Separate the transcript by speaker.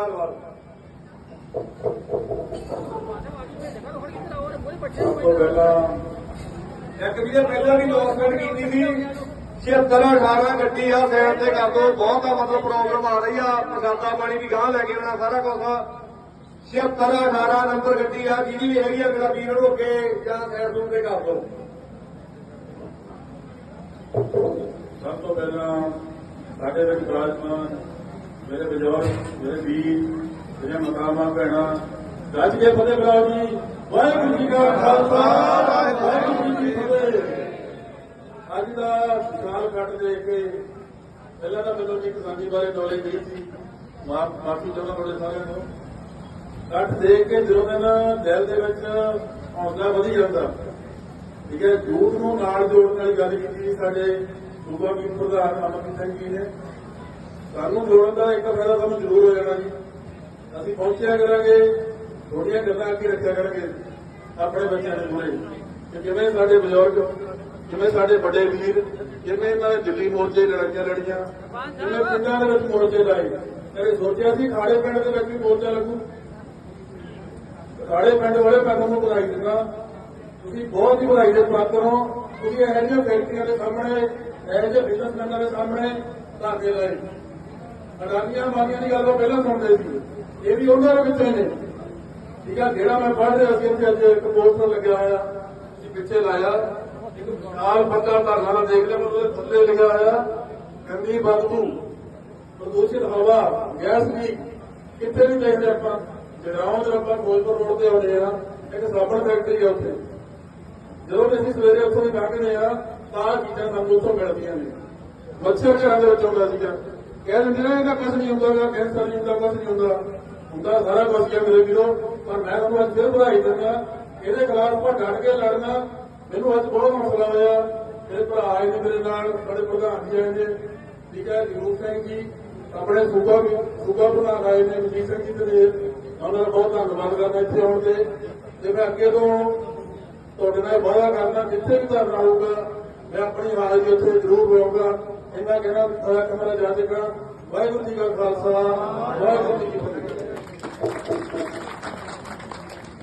Speaker 1: ਧੰਨਵਾਦ
Speaker 2: ਸਭ ਤੋਂ ਪਹਿਲਾਂ
Speaker 1: ਇੱਕ ਵੀ ਇਹ ਪਹਿਲਾਂ ਵੀ ਲੋਸਮੈਂਟ ਕੀਤੀ ਸੀ 76 18 ਗੱਡੀ ਆ ਸਾਈਡ ਤੇ ਕਰ ਦੋ ਬਹੁਤ ਆ ਮਤਲਬ ਪ੍ਰੋਬਲਮ ਆ ਰਹੀ ਆ ਪ੍ਰਸਾਦਾ ਪਾਣੀ ਵੀ ਗਾਂ ਲੈ ਕੇ ਆਉਣਾ ਸਾਰਾ ਕੁਝ 76 18 ਨੰਬਰ ਗੱਡੀ ਆ ਜਿਹਦੀ ਵੀ ਹੈਗੀ ਆ ਮੇਰਾ ਵੀਰ ਨੂੰ ਅੱਗੇ ਜਾਂ ਸਾਈਡ ਤੋਂ ਤੇ ਕਰ ਦੋ
Speaker 2: ਸਭ ਤੋਂ ਪਹਿਲਾਂ ਸਾਡੇ ਵਿੱਚ ਵਿਰਾਜਮਾਨ ਮੇਰੇ ਬਜ਼ੁਰਗ, ਮੇਰੇ ਵੀਰ, ਮੇਰੇ ਮਕਾਮਾਂ ਭੈਣਾਂ ਗੱਜ ਕੇ ਫਤਿਹ ਬੁਲਾਓ ਜੀ। ਵਾਹਿਗੁਰੂ ਜੀ ਕਾ ਖਾਲਸਾ, ਵਾਹਿਗੁਰੂ ਜੀ ਕੀ ਫਤਿਹ। ਅੱਜ ਦਾ ਸਾਲ ਕੱਟ ਦੇ ਕੇ ਪਹਿਲਾਂ ਤਾਂ ਮੈਨੂੰ ਜੀ ਕਿਸਾਨੀ ਬਾਰੇ ਨੌਲੇਜ ਨਹੀਂ ਸੀ। ਮਾਫ, ਮਾਫੀ ਚਾਹੁੰਦਾ ਤੁਹਾਡੇ ਸਾਰਿਆਂ ਨੂੰ। ਕੱਟ ਦੇਖ ਕੇ ਜਦੋਂ ਮੈਂ ਦਿਲ ਦੇ ਵਿੱਚ ਹੌਸਲਾ ਵਧੀ ਜਾਂਦਾ, ਠੀਕ ਹੈ ਝੂਠ ਨੂੰ ਨਾਲ ਜੋੜਨ ਵਾਲੀ ਗੱਲ ਕੀਤੀ ਸਾਡੇ ਸੂਬਾ ਵੀ ਪ੍ਰਧਾਨ ਅਮਰਜੀਤ ਸਿੰਘ ਜੀ ਨੇ। ਸਾਨੂੰ ਜੋੜਨ ਦਾ ਇੱਕ ਫਾਇਦਾ ਸਾਨੂੰ ਜ਼ਰੂਰ ਹੋ ਜਾਣਾ ਜੀ। ਅਸੀਂ ਪਹੁੰਚਿਆ ਕਰਾਂਗੇ ਥੋੜੀਆਂ ਗੱਲਾਂ ਅੱਗੇ ਰੱਖਿਆ ਕਰਾਂਗੇ ਆਪਣੇ ਬੱਚਿਆਂ ਦੇ ਮੂਹਰੇ। ਕਿ ਕਿਵੇਂ ਸਾਡੇ ਬਜ਼ੁਰਗ ਕਿਵੇਂ ਸਾਡੇ ਵੱਡੇ ਵੀਰ ਕਿਵੇਂ ਇਹਨਾਂ ਨੇ ਦਿੱਲੀ ਮੋਰਚੇ ਲੜਾਈਆਂ ਲੜੀਆਂ ਕਿਵੇਂ ਪਿੰਡਾਂ ਦੇ ਵਿੱਚ ਮੋਰਚੇ ਲਾਏ। ਕਦੇ ਸੋਚਿਆ ਸੀ ਖਾੜੇ ਪਿੰਡ ਦੇ ਵਿੱਚ ਵੀ ਮੋਰਚਾ ਲੱਗੂ? ਖਾੜੇ ਪਿੰਡ ਵਾਲੇ ਮੈਂ ਤੁਹਾਨੂੰ ਵਧਾਈ ਦਿੰਦਾ। ਤੁਸੀਂ ਬਹੁਤ ਹੀ ਵਧਾਈ ਦੇ ਪਾਤਰ ਹੋ। ਤੁਸੀਂ ਇਹੋ ਜਿਹੇ ਫੈਕਟਰੀਆਂ ਦੇ ਸਾਹਮਣੇ, ਇਹੋ ਜਿਹੇ ਬਿਜ਼ਨਸਮੈਨਾਂ ਦੇ ਸਾਹਮਣੇ ਧਾਗੇ ਲਾਏ। ਅਡਾਨੀਆਂ ਮਾਨੀਆਂ ਦੀ ਗੱਲ ਤਾਂ ਪਹਿਲਾਂ ਸੁਣਦੇ ਸੀ। ਇਹ ਵੀ ਉਹਨਾਂ ਦੇ ਵਿੱਚੋਂ ਨੇ। ਠੀਕ ਆ ਜਿਹੜਾ ਮੈਂ ਪੜ੍ਹ ਰਿਹਾ ਸੀ ਇੱਥੇ ਅੱਜ, ਇੱਕ ਪੋਸਟਰ ਲੱਗਿਆ ਹੋਇਆ। ਜੀ ਪਿੱਛੇ ਲਾਇਆ। ਇੱਕ ਨਾਲ ਪੱਕਾ ਧਰਨਾ ਨਾਲ ਦੇਖ ਲਿਆ ਉਹਦੇ ਥੱਲੇ ਲਿਖਿਆ ਹੋਇਆ, ਗੰਦੀ ਬਦਬੂ ਪ੍ਰਦੂਸ਼ਿਤ ਹਵਾ, ਗੈਸ ਵੀ। ਕਿੱਥੇ ਨਹੀਂ ਦੇਖਦੇ ਆਪਾਂ। ਜਗਰਾਉਂ ਜਦੋਂ ਆਪਾਂ ਫਿਰੋਜ਼ਪੁਰ ਰੋਡ ਤੇ ਆਉਂਦੇ ਆ। ਇੱਕ ਸਾਬਣ ਫੈਕਟਰੀ ਆ ਉੱਥੇ। ਜਦੋਂ ਵੀ ਅਸੀਂ ਸਵੇਰੇ ਉੱਥੋਂ ਦੀ ਲੰਘਦੇ ਆ, ਤਾਂ ਚੀਜ਼ਾਂ ਸਾਨੂੰ ਉੱਥੋਂ ਮਿਲਦੀਆਂ ਨੇ। ਮੱਛਰ ਘਰਾਂ ਦੇ ਵਿੱਚ ਆਉਂਦਾ ਸੀਗਾ। ਕਹਿ ਦਿੰਦੇ ਨੇ, ਇਹਦਾ ਕੁਝ ਨਹੀਂ ਹੁੰਦਾਗਾ ਕੈਂਸਰ ਨਹੀਂ ਹੁੰਦਾ ਕੁਝ ਨਹੀਂ ਹੁੰਦਾ। ਹੁੰਦਾ ਸਾਰਾ ਕੁਝ ਹੀ ਮੇਰੇ ਵੀਰੋ, ਪਰ ਮੈਂ ਤੁਹਾਨੂੰ ਅੱਜ ਫਿਰ ਵਧਾਈ ਦਿੰਦਾ, ਇਹਦੇ ਖਿਲਾਫ ਆਪਾਂ ਡਟ ਕੇ ਲੜਨਾ, ਮੈਨੂੰ ਅੱਜ ਬਹੁਤ ਹੌਸਲਾ ਹੋਇਆ। ਮੇਰੇ ਭਰਾ ਆਏ ਨੇ ਮੇਰੇ ਨਾਲ, ਬੜੇ ਪ੍ਰਧਾਨ ਜੀ ਆਏ ਨੇ, ਠੀਕ ਹੈ ਜਗਰੂਪ ਸਿੰਘ ਜੀ ਆਪਣੇ ਸੂਬਾ ਸੂਬਾ ਪ੍ਰਧਾਨ ਆਏ ਨੇ, ਮਨਜੀਤ ਸਿੰਘ ਜੀ ਦੇ ਉਹਨਾਂ ਦਾ ਬਹੁਤ ਧੰਨਵਾਦ ਕਰਦਾ ਇੱਥੇ ਆਉਣ ਤੇ। ਤੇ ਮੈਂ ਅੱਗੇ ਤੋਂ ਤੁਹਾਡੇ ਨਾਲ ਵਾਅਦਾ ਕਰਦਾ, ਜਿੱਥੇ ਵੀ ਧਰਨਾ ਹੋਊਗਾ, ਮੈਂ ਆਪਣੀ ਹਾਜ਼ਰੀ ਉੱਥੇ ਜ਼ਰੂਰ ਹੋਊਗਾ ਇਹਨਾਂ ਕਹਿਣਾ ਥੋੜਾ ਕਮਰਾ ਜਾ ਵਾਹਿਗੁਰੂ ਜੀ ਕਾ ਖਾਲਸਾ।